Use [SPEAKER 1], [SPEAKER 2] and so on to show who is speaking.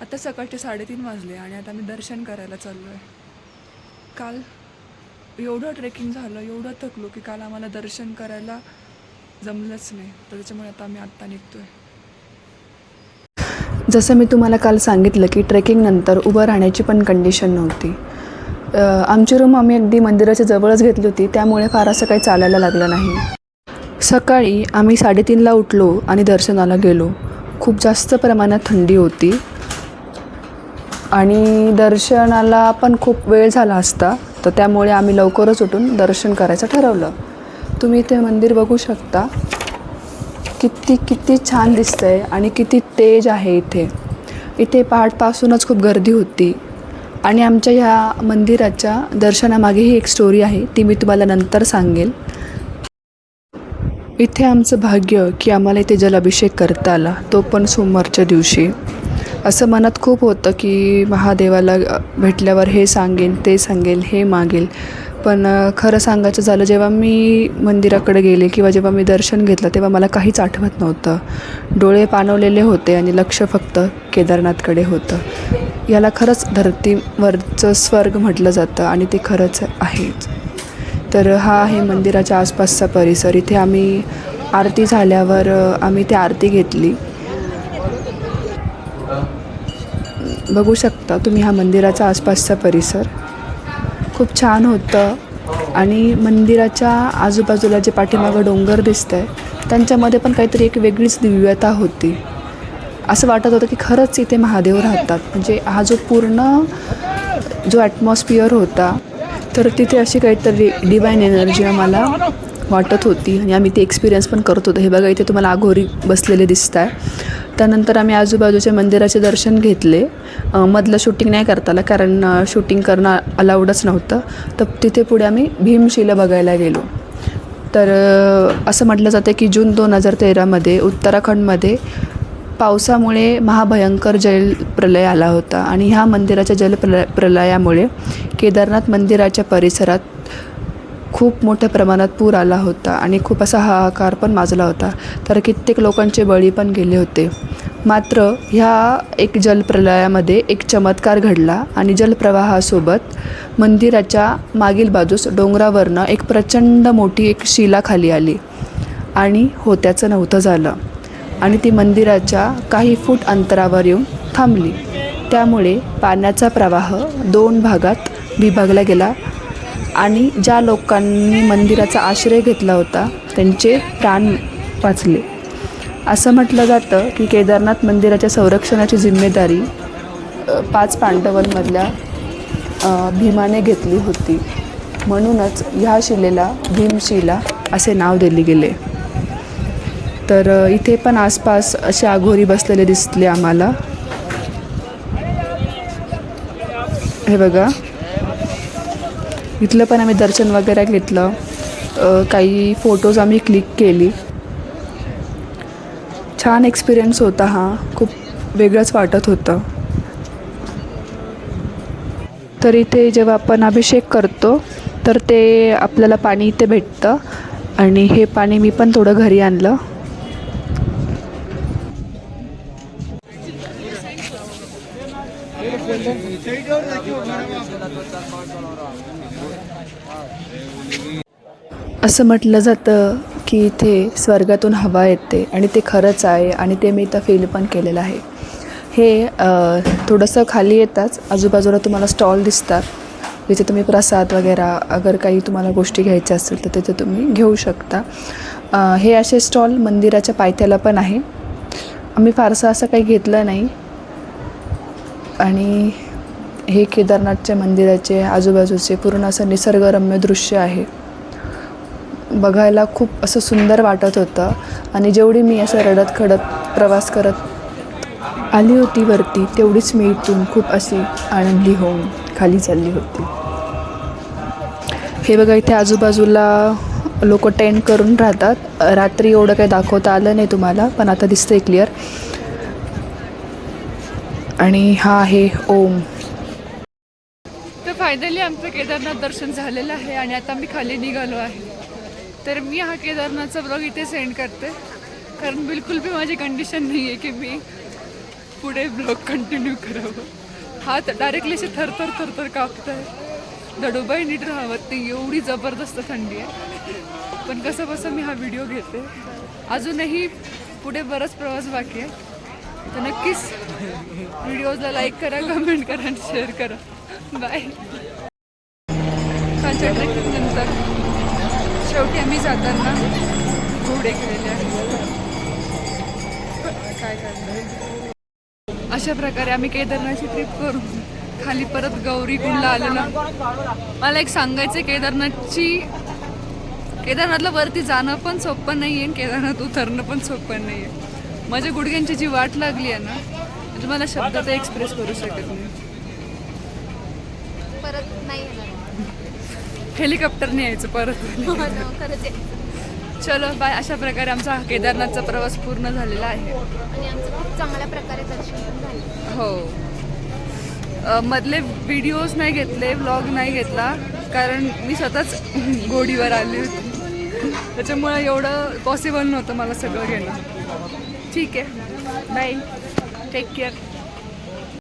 [SPEAKER 1] आता सकाळचे साडेतीन वाजले आणि आता मी दर्शन करायला चाललो आहे काल एवढं ट्रेकिंग झालं एवढं थकलो की काल आम्हाला दर्शन करायला जमलंच नाही. तर त्याच्यामुळे आता आम्ही आत्ता निघतो आहे
[SPEAKER 2] जसं मी तुम्हाला काल सांगितलं की ट्रेकिंगनंतर उभं राहण्याची पण कंडिशन नव्हती. आमची रूम आम्ही अगदी मंदिराच्या जवळच घेतली होती त्यामुळे फार असं काही चालायला लागलं नाही. सकाळी आम्ही साडेतीनला उठलो आणि दर्शनाला गेलो. खूप जास्त प्रमाणात थंडी होती. आणि दर्शनाला पण खूप वेळ झाला असता तर त्यामुळे आम्ही लवकरच उठून दर्शन करायचं ठरवलं. तुम्ही ते मंदिर बघू शकता. किती किती छान दिसतंय आणि किती तेज आहे इथे. इथे पहाटपासूनच खूप गर्दी होती. आणि आमच्या ह्या मंदिराच्या दर्शनामागेही एक स्टोरी आहे ती मी तुम्हाला नंतर सांगेल. इथे आमचं भाग्य की आम्हाला इथे जलाभिषेक करता आला तो पण सोमवारच्या दिवशी. असं मनात खूप होतं की महादेवाला भेटल्यावर हे सांगेन ते सांगेल हे मागेल. पण खरं सांगायचं झालं जेव्हा मी मंदिराकडे गेले किंवा जेव्हा मी दर्शन घेतलं तेव्हा मला काहीच आठवत नव्हतं. डोळे पाणवलेले होते आणि लक्ष फक्त केदारनाथकडे होतं. याला खरंच धरतीवरचं स्वर्ग म्हटलं जातं आणि ते खरंच आहेच. तर हा आहे मंदिराच्या आसपासचा परिसर. इथे आम्ही आरती झाल्यावर आम्ही ती आरती घेतली. बघू शकता तुम्ही हा मंदिराचा आसपासचा परिसर. खूप छान होतं आणि मंदिराच्या आजूबाजूला जे पाठीमागं डोंगर दिसत आहे त्यांच्यामध्ये पण काहीतरी एक वेगळीच दिव्यता होती. असं वाटत होतं की खरंच इथे महादेव राहतात. म्हणजे हा जो पूर्ण जो ॲटमॉस्फिअर होता तर तिथे अशी काहीतरी डिवाईन एनर्जी आम्हाला वाटत होती. आणि आम्ही ते एक्सपिरियन्स पण करत होतो. हे बघा इथे तुम्हाला आघोरी बसलेले दिसत आहे त्यानंतर आम्ही आजूबाजूच्या मंदिराचे दर्शन घेतले. मधलं शूटिंग नाही करता आलं कारण शूटिंग करणं अलाउडच नव्हतं. तर तिथे पुढे आम्ही भीमशिला बघायला गेलो. तर असं म्हटलं जातं की जून दोन हजार तेरामध्ये उत्तराखंडमध्ये पावसामुळे महाभयंकर जल प्रलय आला होता. आणि ह्या मंदिराच्या जलप्रलय प्रलयामुळे केदारनाथ मंदिराच्या परिसरात खूप मोठ्या प्रमाणात पूर आला होता आणि खूप असा हाहाकार पण माजला होता. तर कित्येक लोकांचे बळी पण गेले होते. मात्र ह्या एक जलप्रलयामध्ये एक चमत्कार घडला आणि जलप्रवाहासोबत मंदिराच्या मागील बाजूस डोंगरावरनं एक प्रचंड मोठी एक शिला खाली आली आणि होत्याचं नव्हतं झालं. आणि ती मंदिराच्या काही फूट अंतरावर येऊन थांबली. त्यामुळे पाण्याचा प्रवाह दोन भागात विभागला गेला आणि ज्या लोकांनी मंदिराचा आश्रय घेतला होता त्यांचे प्राण वाचले. असं म्हटलं जातं की केदारनाथ मंदिराच्या संरक्षणाची जिम्मेदारी पाच पांडवांमधल्या भीमाने घेतली होती. म्हणूनच ह्या शिलेला भीमशिला असे नाव दिले गेले. तर इथे पण आसपास असे आघोरी बसलेले दिसले आम्हाला. हे बघा. इथलं पण आम्ही दर्शन वगैरे घेतलं. काही फोटोज आम्ही क्लिक केली. छान एक्सपिरियन्स होता हा. खूप वेगळंच वाटत होतं. तर इथे जेव्हा आपण अभिषेक करतो तर ते आपल्याला पाणी इथे भेटतं. आणि हे पाणी मी पण थोडं घरी आणलं. असं म्हटलं जातं की इथे स्वर्गातून हवा येते आणि ते खरंच आहे आणि ते मी इथं फील पण केलेलं आहे. हे थोडंसं खाली येताच आजूबाजूला तुम्हाला स्टॉल दिसतात. जिथे तुम्ही प्रसाद वगैरे अगर काही तुम्हाला गोष्टी घ्यायच्या असतील तर तिथे तुम्ही घेऊ शकता. हे असे स्टॉल मंदिराच्या पायथ्याला पण आहे. आम्ही फारसं असं काही घेतलं नाही. आणि हे केदारनाथच्या मंदिराचे आजूबाजूचे पूर्ण असं निसर्गरम्य दृश्य आहे. बघायला खूप असं सुंदर वाटत होतं आणि जेवढी मी असं रडत खडत प्रवास करत आली होती वरती तेवढीच मी इथून खूप अशी आनंदी होऊन खाली चालली होती. हे बघा इथे आजूबाजूला लोक टेंट करून राहतात. रात्री एवढं काही दाखवता आलं नाही तुम्हाला पण आता दिसतंय क्लिअर आणि हा आहे ओम.
[SPEAKER 1] तर फायनली आमचं केदारनाथ दर्शन झालेलं आहे आणि आता मी खाली निघालो आहे. तर मी हा केदारनाथचा ब्लॉग इथे सेंड करते. कारण बिलकुल बी माझी कंडिशन नाही आहे की मी पुढे ब्लॉग कंटिन्यू करावं. हात डायरेक्टली असे थरथर थरथर कापत आहे दडोबाई नीट राहावत नाही एवढी जबरदस्त थंडी आहे. पण कसं बसं मी हा व्हिडिओ घेते. अजूनही पुढे बराच प्रवास बाकी आहे. तर नक्कीच व्हिडिओजला लाईक करा कमेंट करा आणि शेअर करा. बाय कालच्या ट्रेकिंगनंतर शेवटी आम्ही जाताना घोडे केलेले आहेत. काय करणार अशा प्रकारे आम्ही केदारनाथची ट्रिप करून खाली परत गौरी कुंडला आलेलो मला एक सांगायचं केदारनाथची केदारनाथला वरती जाणं पण सोपं नाही आहे केदारनाथ उतरणं पण सोपं नाही आहे माझ्या गुडघ्यांची जी वाट लागली आहे ना ती तुम्हाला शब्दात एक्सप्रेस करू शकत नाही.
[SPEAKER 3] परत नाही
[SPEAKER 1] हेलिकॉप्टरने यायचं परत
[SPEAKER 3] हो
[SPEAKER 1] चलो बाय अशा प्रकारे आमचा केदारनाथचा प्रवास पूर्ण झालेला आहे.
[SPEAKER 3] आणि आमचं खूप चांगल्या प्रकारे दर्शन
[SPEAKER 1] हो. मधले व्हिडिओज नाही घेतले व्लॉग नाही घेतला कारण मी स्वतःच घोडीवर आली होती. त्याच्यामुळे एवढं पॉसिबल नव्हतं मला सगळं घेणं. ठीक आहे बाय टेक केअर